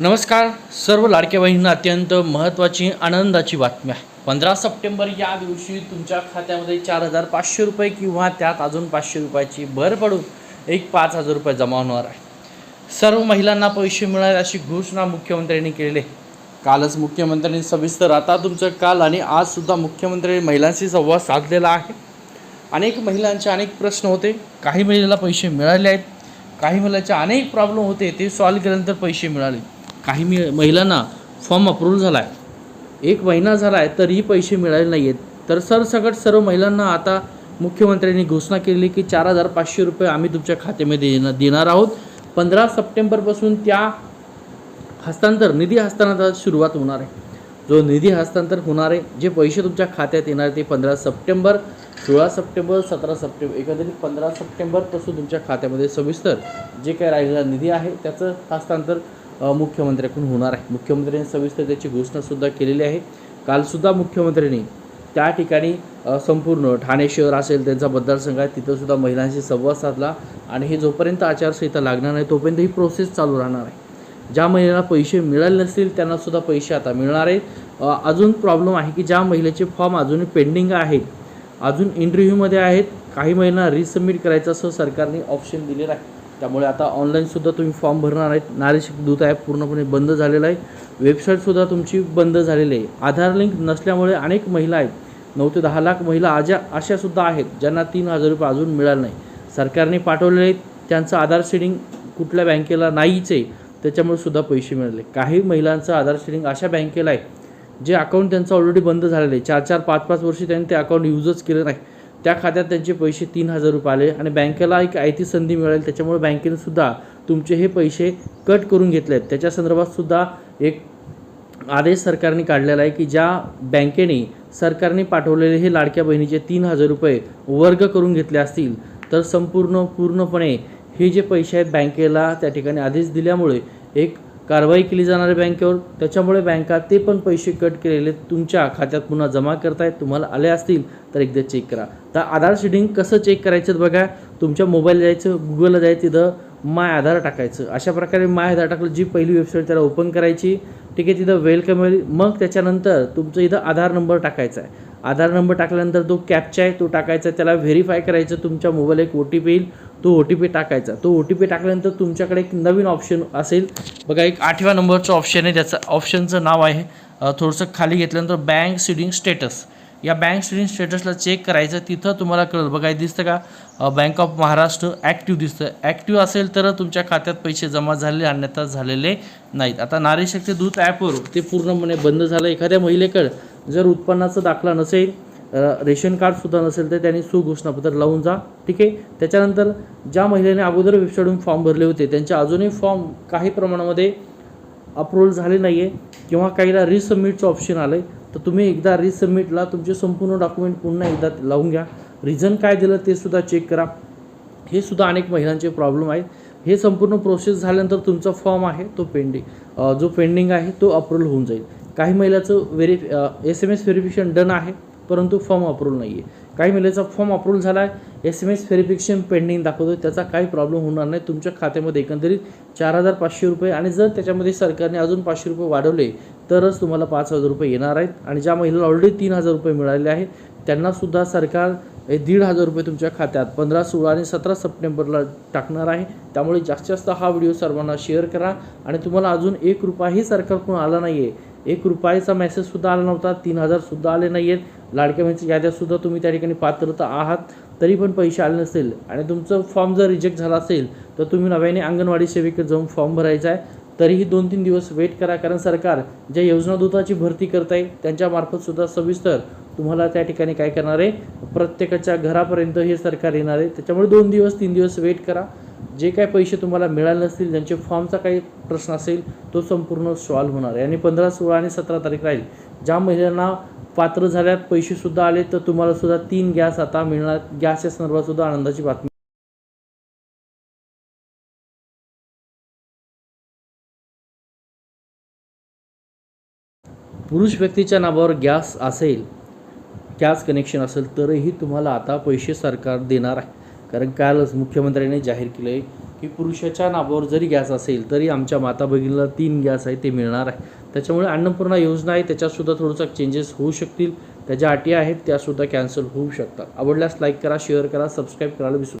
नमस्कार सर्व लाडक्या बहिणींना अत्यंत महत्त्वाची आनंदाची बातमी आहे. पंधरा सप्टेंबर या दिवशी तुमच्या खात्यामध्ये चार हजार पाचशे रुपये किंवा त्यात अजून पाचशे रुपयाची भर पडून एक पाच हजार रुपये जमा होणार आहे. सर्व महिलांना पैसे मिळाले अशी घोषणा मुख्यमंत्र्यांनी केलेली कालच मुख्यमंत्र्यांनी सविस्तर आता तुमचं काल आणि आजसुद्धा मुख्यमंत्र्यांनी महिलांशी संवाद साधलेला आहे. अनेक महिलांचे अनेक प्रश्न होते. काही महिलेला पैसे मिळाले आहेत. काही महिलांचे अनेक प्रॉब्लेम होते. ते सॉल्व केल्यानंतर पैसे मिळाले. काही मी महिलांना फॉर्म अप्रूव्ह झाला आहे एक महिना झाला आहे तरीही पैसे मिळाले नाही आहेत तर सरसकट सर्व महिलांना आता मुख्यमंत्र्यांनी घोषणा केली की चार हजार पाचशे रुपये आम्ही तुमच्या खात्यामध्ये देणार देणार आहोत. पंधरा सप्टेंबरपासून त्या हस्तांतर निधी हस्तांतराची सुरुवात होणार आहे. जो निधी हस्तांतर होणार आहे जे पैसे तुमच्या खात्यात येणार ते पंधरा सप्टेंबर सोळा सप्टेंबर सतरा सप्टेंबर एकंदरीत पंधरा सप्टेंबरपासून तुमच्या खात्यामध्ये सविस्तर जे काही राहिलेला निधी आहे त्याचं हस्तांतर मुख्यमंत्र्याकडून होणार आहे. मुख्यमंत्र्यांनी सविस्तर त्याची घोषणासुद्धा केलेली आहे. कालसुद्धा मुख्यमंत्र्यांनी त्या ठिकाणी संपूर्ण ठाणे शहर असेल त्यांचा मतदारसंघ आहे तिथंसुद्धा महिलांशी संवाद साधला आणि हे जोपर्यंत आचारसंहिता लागणार नाही तोपर्यंत ही प्रोसेस चालू राहणार आहे. ज्या महिलेला पैसे मिळाले नसतील त्यांनासुद्धा पैसे आता मिळणार आहेत. अजून प्रॉब्लेम आहे की ज्या महिलेचे फॉर्म अजूनही पेंडिंग आहेत अजून इंटरव्ह्यूमध्ये आहेत काही महिलांना रिसबमिट करायचं असं सरकारने ऑप्शन दिलेलं आहे. त्यामुळे आता ऑनलाईनसुद्धा तुम्ही फॉर्म भरणार आहेत. नारी दूत ॲप पूर्णपणे बंद झालेलं आहे. वेबसाईटसुद्धा तुमची बंद झालेली आहे. आधार लिंक नसल्यामुळे अनेक महिला आहेत. नऊ ते दहा लाख महिला आजा अशासुद्धा आहेत ज्यांना तीन हजार रुपये अजून मिळाले नाही. सरकारने पाठवलेले आहेत. त्यांचं आधार शेडिंग कुठल्या बँकेला नाहीच आहे. त्याच्यामुळे सुद्धा पैसे मिळाले. काही महिलांचं आधार शेडिंग अशा बँकेला आहे जे अकाउंट त्यांचं ऑलरेडी बंद झालेलं आहे. चार चार पाच पाच वर्षी त्यांनी ते अकाउंट यूजच केलं नाही. त्या खात्यात त्यांचे पैसे तीन हजार रुपये आले आणि बँकेला एक आयती संधी मिळाली. त्याच्यामुळे बँकेने सुद्धा तुमचे हे पैसे कट करून घेतले आहेत त्याच्या संदर्भात सुद्धा एक आदेश सरकारने काढलेला आहे की ज्या बँकेने सरकारने पाठवलेले हे लाडक्या बहिणीचे तीन हजार रुपये वर्ग करून घेतले असतील तर संपूर्ण पूर्णपणे हे जे पैसे आहेत बँकेला त्या ठिकाणी आदेश दिल्यामुळे एक कारवाई केली जाणार आहे बँकेवर त्याच्यामुळे बँका ते पण पैसे कट केलेले तुमच्या खात्यात पुन्हा जमा करतायत तुम्हाला आले असतील तर एकदा चेक करा. तर आधार शेडिंग कसं चेक करायचं बघा तुमच्या मोबाईल जायचं गुगलला जायचं तिथं माय आधार टाकायचं. अशा प्रकारे माय आधार टाकलं जी पहिली वेबसाईट त्याला ओपन करायची ठीक आहे तिथं वेलकम मग त्याच्यानंतर तुमचं इथं आधार नंबर टाकायचा आहे. आधार नंबर टाकल्यानंतर तो कॅपचा आहे तो टाकायचा त्याला व्हेरीफाय करायचं तुमच्या मोबाईल एक ओ टी पी येईल तो ओ टी पी टाकायचा. तो ओ टी पी टाकल्यानंतर तुमच्याकडे एक नवीन ऑप्शन असेल. बघा एक आठव्या नंबरचं ऑप्शन आहे त्याचं ऑप्शनचं नाव आहे. थोडंसं खाली घेतल्यानंतर बँक सिडिंग स्टेटस या बँक सिडिंग स्टेटसला चेक करायचं तिथं तुम्हाला कळेल. बघा हे दिसतं का? बँक ऑफ महाराष्ट्र ॲक्टिव्ह दिसतं ॲक्टिव्ह असेल तर तुमच्या खात्यात पैसे जमा झाले अन्यथा झालेले नाहीत. आता नारी शक्ती दूत ॲपवर ते पूर्णपणे बंद झालं. एखाद्या महिलेकडं जर उत्पन्नाचा दाखला नसेल रेशन कार्डसुद्धा नसेल तर त्यांनी सुघोषणापत्र लावून जा ठीक आहे? त्याच्यानंतर ज्या महिलेने अगोदर वेबसाईटवरून फॉर्म भरले होते त्यांचे अजूनही फॉर्म काही प्रमाणामध्ये अप्रूव्हल झाले नाही आहे किंवा काहीला रिसबमिटचं ऑप्शन आलं आहे तर तुम्ही एकदा रिसबमिटला तुमचे संपूर्ण डॉक्युमेंट पुन्हा एकदा लावून घ्या. रिझन काय दिलं ते सुद्धा चेक करा. हे सुद्धा अनेक महिलांचे प्रॉब्लेम आहेत. हे संपूर्ण प्रोसेस झाल्यानंतर तुमचा फॉर्म आहे तो पेंडिंग जो पेंडिंग आहे तो अप्रूव्हल होऊन जाईल. काही महिलाचं very S M S verification done आहे परंतु फॉर्म अप्रूव्हल नाही आहे काही महिलेचा फॉर्म अप्रूव्हल झाला आहे S M S verification pending दाखवतो त्याचा काही प्रॉब्लेम होणार नाही. तुमच्या खात्यामध्ये एकंदरीत चार हजार पाचशे रुपये आणि जर त्याच्यामध्ये सरकारने अजून पाचशे रुपये वाढवले तरच तुम्हाला पाच हजार रुपये येणार आहेत. आणि ज्या महिलेला ऑलरेडी तीन हजार रुपये मिळाले आहेत त्यांनासुद्धा सरकार हे दीड हजार रुपये तुमच्या खात्यात पंधरा सोळा आणि सतरा सप्टेंबरला टाकणार आहे. त्यामुळे जास्तीत जास्त हा व्हिडिओ सर्वांना शेअर करा. आणि तुम्हाला अजून एक रुपयाही सरकारकडून आला नाही आहे एक रुपयाचा मेसेजसुद्धा आला नव्हता तीन हजारसुद्धा आले नाही आहेत लाडक्या बहिणीच्या याद्यातसुद्धा तुम्ही त्या ठिकाणी पात्रता आहात तरी पण पैसे आले नसेल आणि तुमचं फॉर्म जर रिजेक्ट झाला असेल तर तुम्ही नव्याने अंगणवाडी सेविकेत जाऊन फॉर्म भरायचा आहे. तरीही दोन तीन दिवस वेट करा कारण सरकार ज्या योजनादूताची भरती करत आहे त्यांच्यामार्फतसुद्धा सविस्तर तुम्हाला त्या ठिकाणी काय करणार आहे? प्रत्येकाच्या घरापर्यंत हे सरकार येणार आहे. त्याच्यामुळे दोन दिवस तीन दिवस वेट करा. जे काय पैसे तुम्हाला मिळाले नसतील ज्यांचे फॉर्मचा काही प्रश्न असेल तो संपूर्ण सॉल्व होणार आहे. आणि पंधरा सोळा आणि सतरा तारीख राहील. ज्या महिलांना पात्र झाल्यात पैसेसुद्धा आले तर तुम्हाला सुद्धा तीन गॅस आता मिळणार गॅसच्या संदर्भातसुद्धा आनंदाची बातमी. पुरुष व्यक्तीच्या नावावर गॅस असेल गॅस कनेक्शन असेल तरीही तुम्हाला आता पैसे सरकार देणार आहे. कारण कालच मुख्यमंत्र्यांनी जाहीर केलं आहे की पुरुषाच्या नावावर जरी गॅस असेल तरी आमच्या माता भगिनीला तीन गॅस आहे ते मिळणार आहे. त्याच्यामुळे अन्नपूर्णा योजना आहे त्याच्यातसुद्धा थोडंसं चेंजेस होऊ शकतील. त्याच्या अटी आहेत त्यासुद्धा कॅन्सल होऊ शकतात. आवडल्यास लाईक करा शेअर करा सबस्क्राईब करायला विसरू